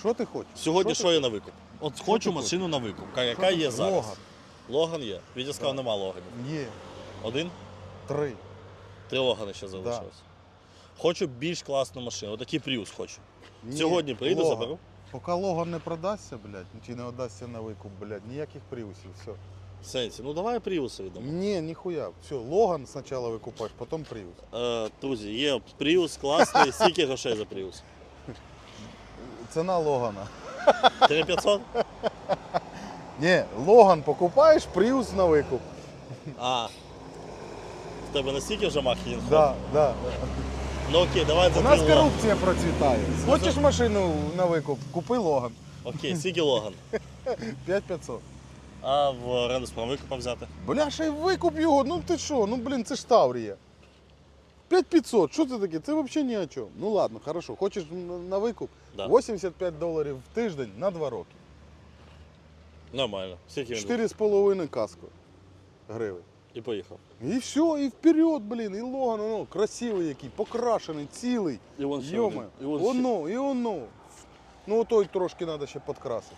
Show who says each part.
Speaker 1: Що ти хочеш?
Speaker 2: Сьогодні
Speaker 1: Що
Speaker 2: що є на викуп? От хочу
Speaker 1: ти
Speaker 2: машину на викуп. Яка
Speaker 1: ти
Speaker 2: є
Speaker 1: хочеш?
Speaker 2: зараз?
Speaker 1: Логан.
Speaker 2: Логан є. Відя сказав, нема логанів.
Speaker 1: Є.
Speaker 2: Один?
Speaker 1: Три.
Speaker 2: Три логани ще залишилось. Хочу більш класну машину. Отакий Prius хочу.
Speaker 1: Ні,
Speaker 2: Сьогодні приїду,
Speaker 1: Логан.
Speaker 2: заберу.
Speaker 1: Поки Логан не продасться, блядь, чи не віддасться на викуп, блядь, ніяких привусів, все.
Speaker 2: Сенсі, ну давай Prius віддамо.
Speaker 1: Ні, ніхуя. Все, Логан спочатку викупаєш, потім привус.
Speaker 2: Е, друзі, є Prius класний, скільки грошей за Prius?
Speaker 1: Ціна Логана.
Speaker 2: 3500?
Speaker 1: Ні, Логан покупаєш, привус на викуп.
Speaker 2: А. В тебе настільки вже махін?
Speaker 1: Да, да.
Speaker 2: Ну окей, давай за
Speaker 1: У нас
Speaker 2: Логан.
Speaker 1: корупція процвітає. Хочеш машину на викуп? Купи Логан.
Speaker 2: Окей, скільки Логан?
Speaker 1: 5500.
Speaker 2: А в оренду з викупа взяти?
Speaker 1: Бля, ще й викуп його, ну ти що, ну блін, це ж Таврія. 5500, що це таке? Це взагалі ні о чому. Ну ладно, хорошо. Хочеш на- викуп?
Speaker 2: Да.
Speaker 1: 85 доларів в тиждень на 2 роки.
Speaker 2: Нормально. Скільки він?
Speaker 1: 4,5 каско гривень.
Speaker 2: І поїхав.
Speaker 1: І все, і вперед, блін, і Логан, ну, красивий який, покрашений, цілий.
Speaker 2: І вон ще
Speaker 1: Йома,
Speaker 2: один. І вон ще.
Speaker 1: воно, і воно. Ну, той трошки треба ще підкрасити.